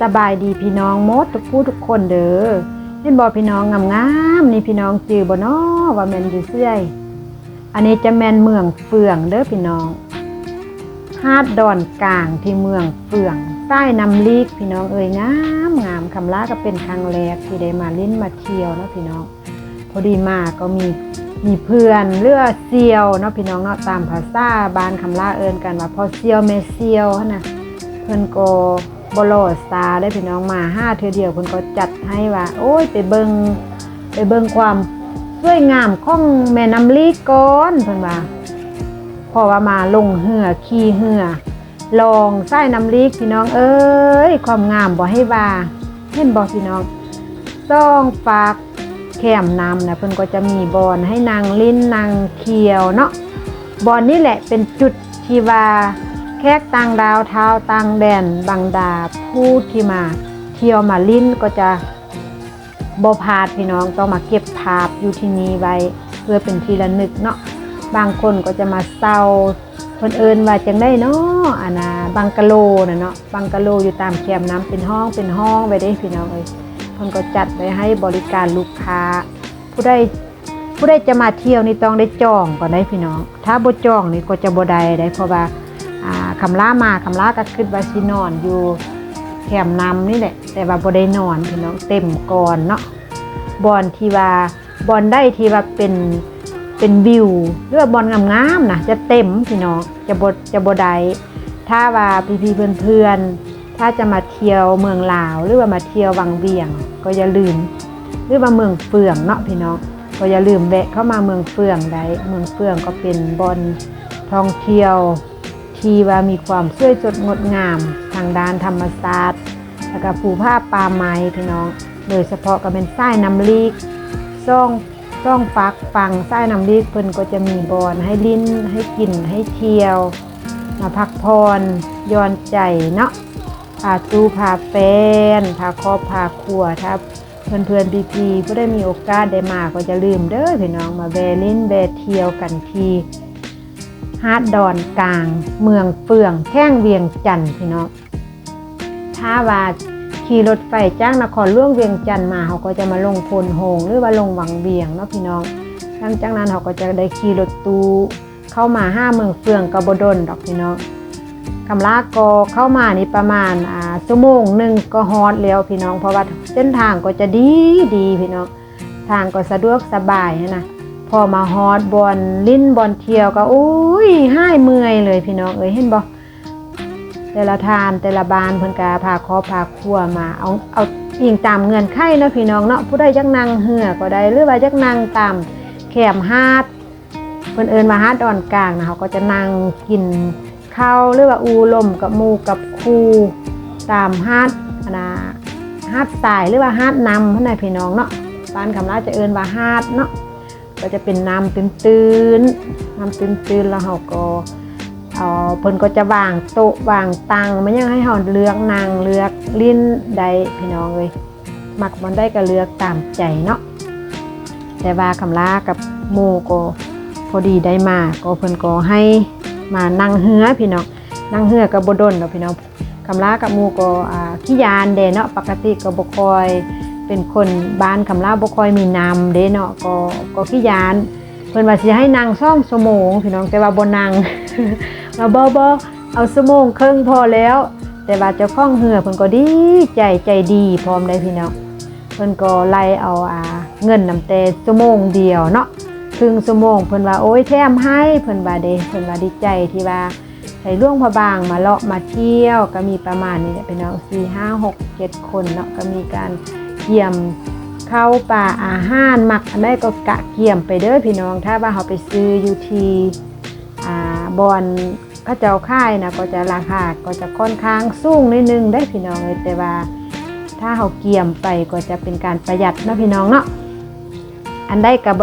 สบายดีพี่น้องมดทุกผู้ทุกคนเด้อเห็นบ่พี่น้องงามๆนี่พี่น้องจือบ่นอว่าแมนอยู่เสื้อย อันนี้จะแมนเมืองเฟืองเด้อพี่น้องฮาดดอนกลางที่เมืองเฟือง ใต้นำลีกพี่น้องเอ่ยงามงามคำลาก็เป็นครั้งแรกที่ได้มาลิ้นมาเที่ยวเนาะพี่น้อง พอดีมาก็มีมีเพื่อนเลือเซียวเนาะพี่น้องเนาะตามภาษาบ้านคำลาเอิญกันว่าพอเซียวเมเซียวหั่นน่ะเพิ่อนก็ บ่รอซาได้พี่น้องมาห้าเทื่อเดียวเพิ่นก็จัดให้ว่า โอ้ยไปเบิงไปเบิงความสวยงามของแม่น้ำลีก่อนเพิ่นว่าพราะว่ามาลงเหือขี่เหือลองใส่น้ำลีกพี่น้องเอ้ยความงามบ่ให้ว่าเห็นบ่พี่น้องต้องฝากแคมน้ำนะเพิ่นก็จะมีบอนให้นางลิ้นนางเคียวเนาะบอนนี่แหละเป็นจุดที่ว่า แขกต่างดาวเท้าต่างแดนบางดาผู้ที่มา เที่ยวมาลิ้นก็จะบพาดพี่น้องต้องมาเก็บภาพอยู่ที่นี้ไว้ เพื่อเป็นที่ระลึกเนาะบางคนก็จะมาเศร้าเพิ่นเอิ้นว่าจังได้เนาะอันนะบังกะโลนะเนาะบังกะโลอยู่ตามแคมน้ำเป็นห้องเป็นห้องไว้เด้พี่น้องเอ้ยมันก็จัดไว้ให้บริการลูกค้า ผู้ใดผู้ใดจะมาเที่ยวนี่ต้องได้จองก่อนได้พี่น้อง ถ้าบ่จองนี่ก็จะบ่ได้ได้เพราะว่า คำล่ามาคำล่าก็คิดว่าสินอนอยู่แคมนำนี่แหละ แต่ว่าบ่ได้นอนพี่น้องเต็มก่อนเนาะบอนที่ว่าบอนได้ที่ว่าเป็นเป็นวิวหรือว่าบอนงามๆนะจะเต็มพี่น้องจะบ่จะบ่ได้ถ้าว่าพี่ๆเพื่อนๆถ้าจะมาเที่ยวเมืองลาว หรือว่ามาเที่ยววังเวียง ก็อย่าลืม หรือว่าเมืองเฟืองเนาะพี่น้องก็อย่าลืมแวะเข้ามาเมืองเฟืองได้เมืองเฟืองก็เป็นบอนท่องเที่ยว ที่ว่ามีความสวยสดงดงามทางด้านธรรมศาสตร์แล้วก็ภูผ้าป่าไม้พี่น้อง โดยเฉพาะก็เป็นส้ายน้ำลีกซ่องซ่องฟักฟังส้ายน้ำลีกเพิ่นก็จะมีบอนให้ลิ้นให้กินให้เที่ยว มาพักผ่อนย้อนใจเนาะพาตู้พาแฟนพาครอบพาครัวถ้าเพื่อนเพื่อนพีพีผู้ได้มีโอกาสได้มาก็จะลืมเด้อพี่น้องมาแวะลิ้นแวะเที่ยวกันที ฮาดดอนกลาง เมืองเฟืองแข้งเวียงจันทน์พี่น้องถ้าว่าขี่รถไฟจ้างนครล่วงเวียงจันทน์มาเขาก็จะมาลงพลโฮงหรือว่าลงวังเวียงเนาะพี่น้องหลังจากนั้นเขาก็จะได้ขี่รถตู้เข้ามาห้าเมืองเฟืองกบดนดอกพี่น้องคำลากก็เข้ามานี่ประมาณอ่าชั่วโมงหนึ่งก็ฮอดแล้วพี่น้องเพราะว่าเส้นทางก็จะดีดีพี่น้องทางก็สะดวกสบายนะ พอมาฮอดบอนลิ้นบอนเที่ยวก็อุ้ยห้ายเมื่อยเลยพี่น้องเอ้ยเห็นบ่แต่ละทานแต่ละบานเพิ่นกาพาคอพาครัวมาเอาเอาอิงตามเงื่อนไขเนาะพี่น้องเนาะผู้ใดจักนั่งเหือก็ได้หรือว่าจักนั่งตามแคมฮาดเพิ่นเอิ้นมาฮาดดอนกลางนะเขาก็จะนั่งกินเข้าหรือว่าอูลมกับหมูกับคูตามฮาดนะฮาดสายหรือว่าฮาดนำพ่อแม่พี่น้องเนาะบ้านคำราจะเอินว่าฮาดเนาะ ก็จะเป็นน้ำตื้นๆน้ำตื้นๆแล้วเราก็เอาเพิ่นก็จะวางโต๊ะวางตังมันยังให้เราเลือกนางเลือกลิ้นใดพี่น้องเลยมักมันได้ก็เลือกตามใจเนาะแต่ว่าคำลากับหมูก็พอดีได้มาก็เพิ่นก็ให้มานั่งเหือพี่น้องนั่งเหือกับบดนเนาะพี่น้องคำลากับหมูก็อ่าขี้ยานเดเนาะปกติก็บ่คอย เป็นคนบ้านคำลาบ่คอยมีนำเดเนาะก็ก็ขี้ยานเพิ่นว่าสิให้นั่งซ่องชั่วโมงพี่น้องแต่ว่าบ่นั่งมาบ่บ่เอาชั่วโมงครึ่งพอแล้ว แต่ว่าเจ้าของเหือเพิ่นก็ดีใจใจดีพร้อมได้พี่น้องเพิ่นก็ไล่เอาอ่าเงินนำแต่ชั่วโมงเดียวเนาะครึ่งชั่วโมงเพิ่นว่าโอ้ยแถมให้เพิ่นว่าเด้เพิ่นว่าดีใจที่ว่าใส่ล่วงพระบางมาเลาะมาเที่ยวก็มีประมาณนี้แหละเป็นน้องสี่ห้าหกเจ็ดคนเนาะก็มีการ กี่ยมเข้าป่าอาหารหมักอันใดก็กะเกี่ยมไปเด้อพี่น้อง ถ้าว่าเขาไปซื้ออยู่ที่อ่าบอนก็เจ้าค่ายนะก็จะราคาก็จะค่อนข้างสูงนิดนึงได้พี่น้องเลยแต่ว่า ถ้าเขาเกี่ยมไปก็จะเป็นการประหยัดนะพี่น้องเนาะอันได้กับ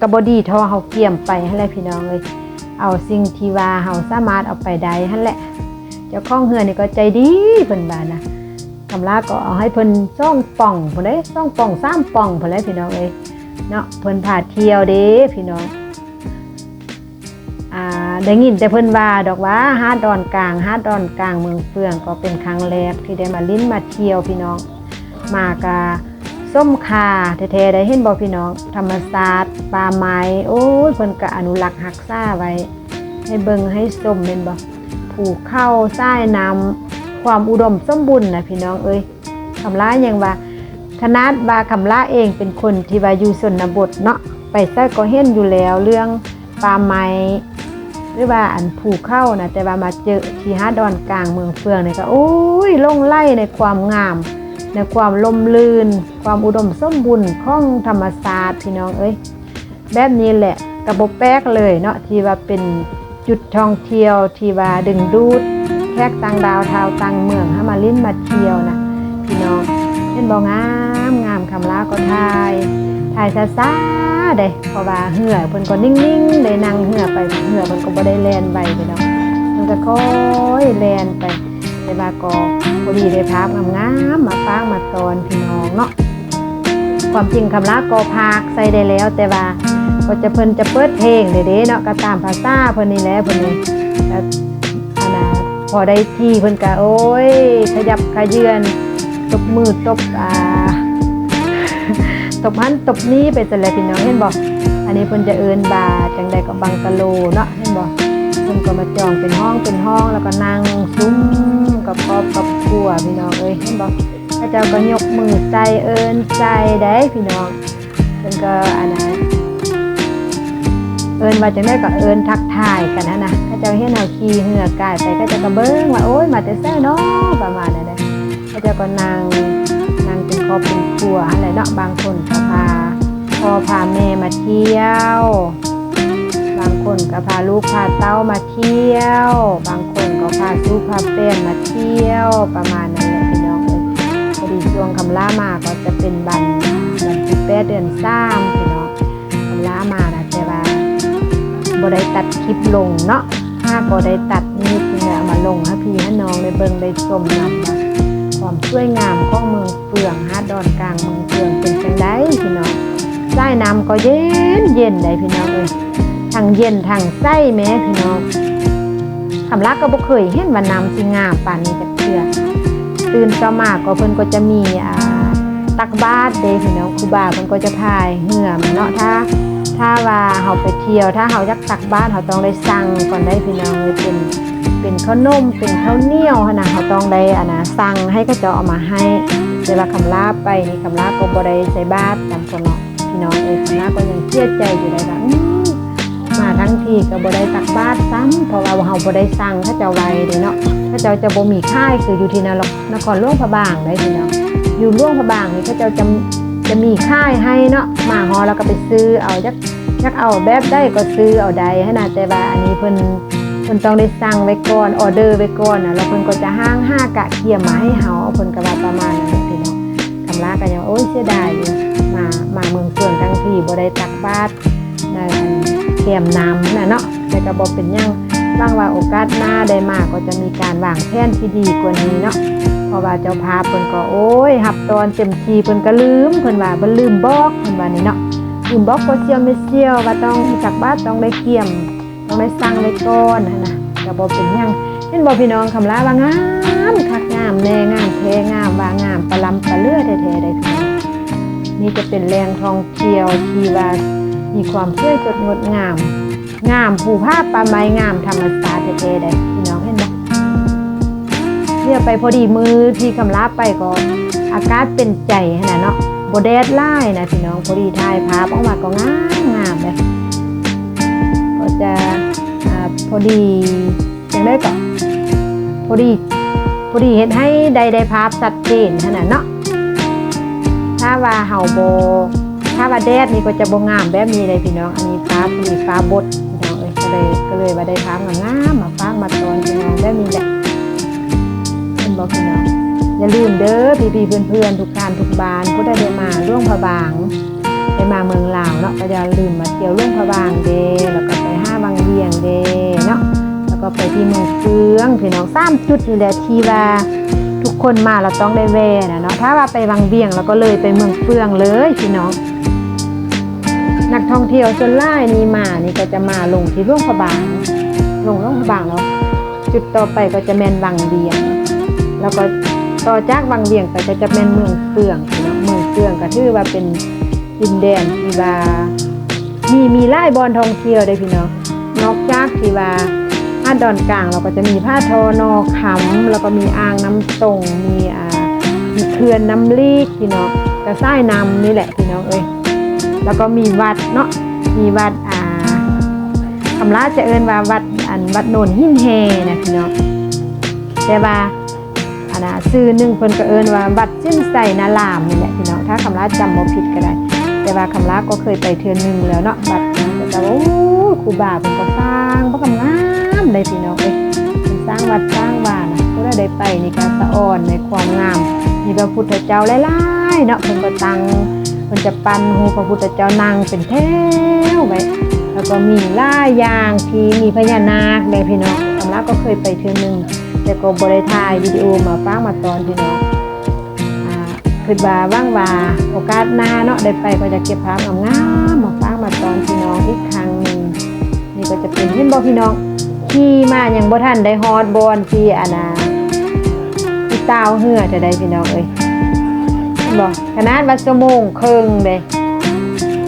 กระบดีทอเฮาเกี่ยมไปให้แหละพี่น้องเลยเอาสิ่งที่ว่าเฮาสามารถเอาไปได้หั่นแหละเจ้าข้องเฮือนนี่ก็ใจดีเพิ่นว่านะ กำลาก็เอาให้เพิ่นซ่องป่องเพุ่นเด้ซ่องป่องสามป่องเพุ่นแหละพี่น้องเอ้ยเนาะเพิ่นพาเที่ยวเด้พี่น้องอ่าได้ยินแต่เพิ่นว่าดอกว่าฮาดอนกลางฮาดอนกลางเมืองเฟืองก็เป็นครั้งแรกที่ได้มาลิ้นมาเที่ยวพี่น้อง มากาส้มคาแท้ๆได้เห็นบ่พี่น้อง ธรรมศาสตร์ป่าไม้โอ้ยเพิ่นก็อนุรักษ์รักษาไว้ ให้เบิ่งให้ชมแม่นบ่ผูกเข้าทรายน้ำ ความอุดมสมบูรณ์นะพี่น้องเอ้ยคำลายังว่าขนาดว่าคำลาเองเป็นคนที่ว่าอยู่ชนบทเนาะไปซะก็เห็นอยู่แล้วเรื่องป่าไม้หรือว่าอันผูกเข้านะแต่ว่ามาเจอที่ฮาดอนกลางเมืองเฟืองเนี่ยก็โอ้ยลงไล่ในความงาม ในความลมลื่น ความอุดมสมบูรณ์ของธรรมศาสตร์พี่น้องเอ้ยแบบนี้แหละกระบบแป๊กเลยเนาะที่ว่าเป็นจุดท่องเที่ยวที่ว่าดึงดูด แขกต่างดาวชาวต่างเมืองห้ามาลิ้นมาเที่ยวนะพี่น้องเห็นบ่งามงามคำลาก็ทายถ่ายซาซาเด้เพราะว่าเหื่อเพิ่นก็นิ่งๆได้นั่งเหื่อไปเหื่อเพิ่นก็บ่ได้แล่นไปพี่น้องเพิ่นก็ค่อยแล่นไปแต่ว่าก็พอดีได้ภาพงามๆมาฟางมาตอนพี่น้องเนาะความจริงคำลาก็พากใส่ได้แล้ว แต่ว่าก็จะเพิ่นจะเปิดเพลงเด้ๆเนาะก็ตามภาษาเพิ่นนี่แหละเพิ่นนี่ พอได้ที่เพิ่นก็โอ้ย ขยับขยื่นตบมือตบอ่าตบหันตบนี้ไปแต่ละพี่น้องเห็นบ่อันนี้เพิ่นจะเอินบาจังใดก็บังกะโลเนาะเห็นบ่เพิ่นก็มาจองเป็นห้องเป็นห้องแล้วก็นั่งซุ้มกับครอบกับครัวพี่น้องเอ้ยเห็นบ่พระเจ้าก็ยกมือใจเอินใจได้พี่น้องเพิ่นก็อันนั้น เอินว่าจังได้ก็เอินทักทายกันนะนะพระเจ้าเห็นเฮาขี่เหือกายไปก็จะก็เบิ่งว่าโอ้ยมาแต่แซ่เนาะประมาณนั้นเด้พระเจ้าก็นั่งนั่งเป็นครอบเป็นครัวอะไรเนาะบางคนก็พาพ่อพาแม่มาเที่ยว บางคนก็พาลูกพาเต้ามาเที่ยว บางคนก็พาลูกพาเป้นมาเที่ยวประมาณนั้นแหละพี่น้องเอ้ยพอดีช่วงคำล่ามาก็จะเป็นบันบันที่แปดเดือนสามพี่น้องคำล่ามานะแต่ว่า บ่ได้ตัดคลิปลงเนาะถ้าบ่ได้ตัดนี่จึงได้เอามาลงให้พี่ให้น้องได้เบิ่งได้ชมนำว่าความสวยงามของเมืองเฟืองฮาดอนกลางเมืองเฟืองเป็นจังไดพี่น้องใต้น้ำก็เย็นเย็นได้พี่น้องเอ้ยทั้งเย็นทั้งใส้แม้พี่น้องคำลักก็บ่เคยเห็นว่าน้ำสิงามปานนี้จักเทื่อตื่นเช้ามาก็เพิ่นก็จะมีอ่าตักบาตรเด้พี่น้องครูบาเพิ่นก็จะพายเหือมเนาะถ้า ถ้าว่าเฮาไปเที่ยว ถ้าเฮาอยากตักบาตรเฮาต้องได้สั่งก่อนได้พี่น้องเลยเป็นเป็นข้าวนมเป็นข้าวเหนียวนะเฮาต้องได้อะนะสั่งให้เขาเจ้าเอามาให้เวลาคำลาไปนี่คำลาก็บ่ได้ใส่บาตรตามคนเนาะพี่น้องเอ้ยคำลาก็ยังเสียใจอยู่เลยว่าอื้อมาทั้งทีก็บ่ได้ตักบาตรซ้ำเพราะว่าเฮาบ่ได้สั่งเขาเจ้าไว้เด้เนาะพระเจ้าจะบ่มีค่ายคืออยู่ที่นรกนครหลวงพระบางได้พี่น้องอยู่หลวงพระบางนี่พระเจ้าจะ จะมีค่ายให้เนาะมาฮอแล้วก็ไปซื้อเอาจักจักเอาแบบได้ก็ซื้อเอาใดให้นะแต่ว่าอันนี้เพิ่นเพิ่นต้องได้สั่งไว้ก่อนออเดอร์ไว้ก่อนนะแล้วเพิ่นก็จะห้างห้ากะเทียมมาให้เฮาเพิ่นก็ว่าประมาณนั้นพี่น้องคำลาก็ยังโอ้ยเสียดายอยู่มามาเมืองเฟืองทั้งที่บ่ได้ตักบาตรในอันแคมน้ำน่ะเนาะแต่ก็บ่เป็นหยังบ้างว่าโอกาสหน้าได้มากก็จะมีการวางแผนที่ดีกว่านี้เนาะ เพราะว่าเจ้าภาพเพิ่นก็โอ้ยหับตอนเต็มทีเพิ่นก็ลืมเพิ่นว่าเพิ่นลืมบอกเพิ่นว่านี่เนาะลืมบอกก็เซียวไม่เซียวว่าต้องจักบ้านต้องได้เกี่ยม ต้องได้สั่งไว้ก่อนนะนะก็บ่เป็นหยังเห็นบ่พี่น้องคำลาว่างามคักงามแน่งามแท้งามว่างามปลาลำปลาเลือแท้ๆได้พี่น้องนี่จะเป็นแหล่งท่องเที่ยวที่ว่ามีความสวยสดงดงาม งามภูภาพปลาไม้งามธรรมศาตร์เท่ๆได้ เรียไปพอดีมือที่คำลาไปก็อน อากาศเป็นใจขนาดเนาะโบแดดไล่นะพี่น้องพอดีถ่ายภาพออกมาก็งามงามเลยก็จะพอดีย่างได้ก็พอดีพอดีเห็นให้ได้ได้ภาพชัดเจนขนาดเนาะถ้าว่าเฮาโบ ถ้าว่าแดดนี่ก็จะบ่งามแบบนี้เลยพี่น้องอันนี้ฟ้าผลิฟ้าบดพี่น้องเอ้ยก็เลยก็เลยว่าได้ฟ้างามมาฟ้ามาตอน อย่าลืมเด้อพี่ๆเพื่อนๆทุกท่านทุกบานผู้ใดได้มาร่วงพระบางได้มาเมืองลาวเนาะก็อย่าลืมมาเที่ยวร่วงพระบางเด้แล้วก็ไปห้าบางเวียงเด้เนาะแล้วก็ไปที่เมืองเฟืองพี่น้องสามจุดนี่แหละที่ว่าทุกคนมาเราต้องได้แว่นะเนาะถ้าว่าไปวังเวียงเราก็เลยไปเมืองเฟืองเลยพี่น้อง นักท่องเที่ยวส่วนไล่นี่มานี่ก็จะมาลงที่ร่วงพระบาง ลงลงบางแล้วจุดต่อไปก็จะแมนวังเวียง แล้วก็ ต่อจากวังเวียงไปก็จะแมนเมืองเฟืองน้องเมืองเฟืองก็ถือว่าเป็นดินแดนที่ว่ามีมีไล่บอลทองเที่ยวได้พี่น้องนอกจากที่ว่าผ้าดอนกลางเราก็จะมีผ้าทอนอขำแล้วก็มีอ่างน้ำตรงมีอ่ามีเขื่อนน้ำลีกพี่น้องกระซ้ายน้ำนี่แหละพี่น้องเอ้ยแล้วก็มีวัดเนาะมีวัดอ่าคำลาจะเอินว่าวัดอันวัดโนนหินแฮนะพี่น้องแต่ว่า นน่ะซื้อหนึ่งเพิ่นก็เอินว่าวัดจิ้นใส่นาลามนี่แหละพี่น้องถ้าคำลาจำบ่ผิดก็ได้ แต่ว่าคำลาก็เคยไปเทือนหนึ่งแล้วเนาะวัดนั้ก็จะว่าโอ้ครูบาเพิ่นก็สร้างบ่กำงามเลยพี่น้องเอ้ยเพิ่นสร้างวัดสร้างบ้านน่ะก็ได้ไปนี่ก็สะอ่อนในความงามมีพระพุทธเจ้าหลายๆเนาะเพิ่นก็ตั้งเพิ่นจะปั้นหูพระพุทธเจ้านั่งเป็นแถวไว้แล้วก็มีล่ายยางที่มีพญานาคเลยพี่น้องสำรับก็เคยไปเทือนหนึ่ง แต่ก็บริถ่ายวิดีโอมาฟังมาตอนพี่น้องคือว่าว่างว่าโอกาสหน้าเนาะได้ไปก็จะเก็บภาพงามๆมาฟังมาตอนพี่น้องอีกครั้งหนึงนี่ก็จะเป็นเห็นบ่พี่น้องขี่มาอย่างบ่ทันได้ฮอดบอนที่อานาที่ตาวเหือจะได้พี่น้องเอ้ยเห็นบ่ขนาดว่าชั่วโมงครึ่งเลย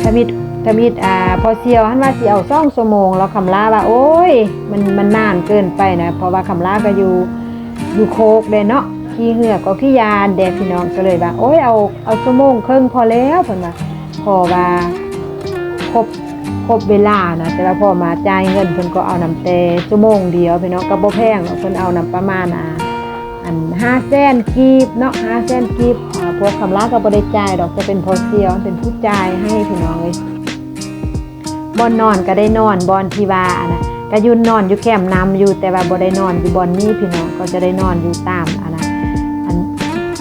ถ้ามิด ถ้ามิดอ่าพอเซียวหันว่าเสิเอาซ่องชั่วโมงแล้วคำลาว่า โอ้ย มันมันนานเกินไปนะเพราะว่าคำลาก็อยู่อยู่โคกเด้เนาะขี้เหือกก็ขี้ยานแดดพี่น้องก็เลยว่าโอ้ยเอาเอาชั่วโมงครึ่งพอแล้วเพิ่นว่าพอว่าครบครบเวลานะแต่ว่าพอมาจ่ายเงินเพิ่นก็เอานำแต่ชั่วโมงเดียวพี่น้องก็บ่แพงหรอกเพิ่นเอานำประมาณอ่าอันห้าแสนกีบเนาะห้าแสนกีบพวกคำลาก็บริจ่ายดอกจะเป็นพอเซียวเป็นผู้จ่ายให้พี่น้องเลย บอนนอนก็ได้นอนบอนที่ว่านะก็ยุนนอนอยู่แคมป์นำอยู่แต่ว่าบ่ได้นอนอยู่บอนนี้พี่น้องก็จะได้นอนอยู่ตามอะนะอัน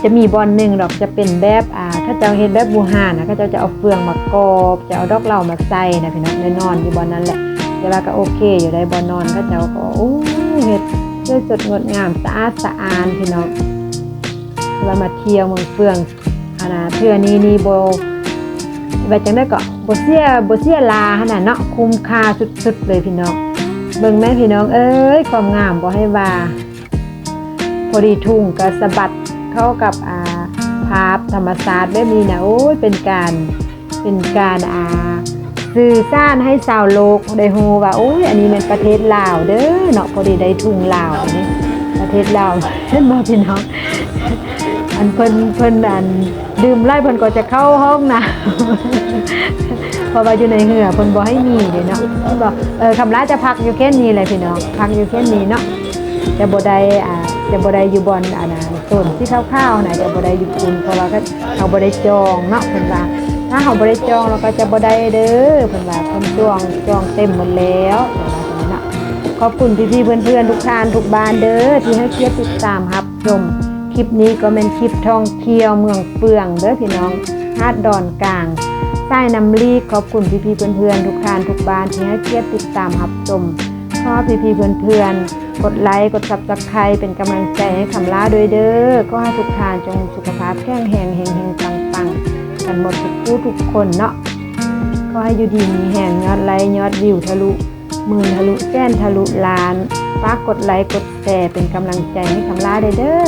จะมีบอนหนึ่งดอกจะเป็นแบบอ่าถ้าเจ้าเห็นแบบบูฮานะก็เจ้าจะเอาเฟืองมากอบจะเอาดอกเหล่ามาใส่นะพี่น้องได้นอนอยู่บอนนั้นแหละแต่ว่าก็โอเค อยู่ได้บอนนอนก็เจ้าก็โอ้เฮ็ดสวยสดงดงามสะอาดสะอานพี่น้องเรามาเที่ยวเมืองเฟืองอานะเทื่อนี้นี่โบ ว่าจังได้ก็บเสียบเสียลาขนาดเนาะคุ้มค่าสุดๆเลยพี่น้องเบิ่งแม่พี่น้องเอ้ยความงามบ่ให้ว่า พอดีทุ่งก็สะบัดเข้ากับอ่าภาพธรรมศาสตร์แบบนี้นะโอ้ยเป็นการเป็นการอ่าสื่อสร้ารให้ชาวโลกได้ฮู้ว่าโอ้ยอันนี้เป็นประเทศลาวเด้อเนาะพอดีได้ทุ่งลาวนนี้ประเทศลาวเห็นบ่พี่น้องอันเพิ่นเพิ่นอัน ดื่มไล่เพิ่นก็จะเข้าห้องนะเพราะว่าอยู่ในเหือเพิ่นบ่ให้มีเด้เนาะเพิ่นบอกเออคำลาจะพักอยู่แค่นี้เลยพี่น้องพักอยู่แค่นี้เนาะจะบ่ได้อ่าจะบ่ได้อยู่บอนอันน่ะโซนที่คร่าวๆนะจะบ่ได้อยู่ปุ่นเพราะว่าก็เขาบ่ได้จองเนาะเพิ่นว่าถ้าเขาบ่ได้จองเราก็จะบ่ได้เด้อเพิ่นว่าเพิ่นจองจองเต็มหมดแล้วขอบคุณพี่ๆเพื่อนๆทุกท่านทุกบ้านเด้อที่ให้เกียรติติดตามรับชม คลิปนี้ก็เป็นคลิปท่องเที่ยวเมืองเฟืองเด้อพี่น้องหาดดอนกลางใต้น้ำลีขอบคุณพี่ๆเพื่อนๆทุกท่านทุกบ้านที่ให้เกียรติติดตามรับชมขอพี่ๆเพื่อนๆกดไลค์กด Subscribe เป็นกำลังใจให้คำลาด้วยเด้อก็ให้ทุกท่านจงสุขภาพแข็งแรงเฮงๆปังๆกันหมดทุกผู้ทุกคนเนาะก็ให้อยู่ดีมีแห่งยอดไลค์ยอดวิวทะลุหมื่นทะลุแสนทะลุล้านฝากกดไลค์กดแชร์เป็นกำลังใจให้คำลาด้เด้อ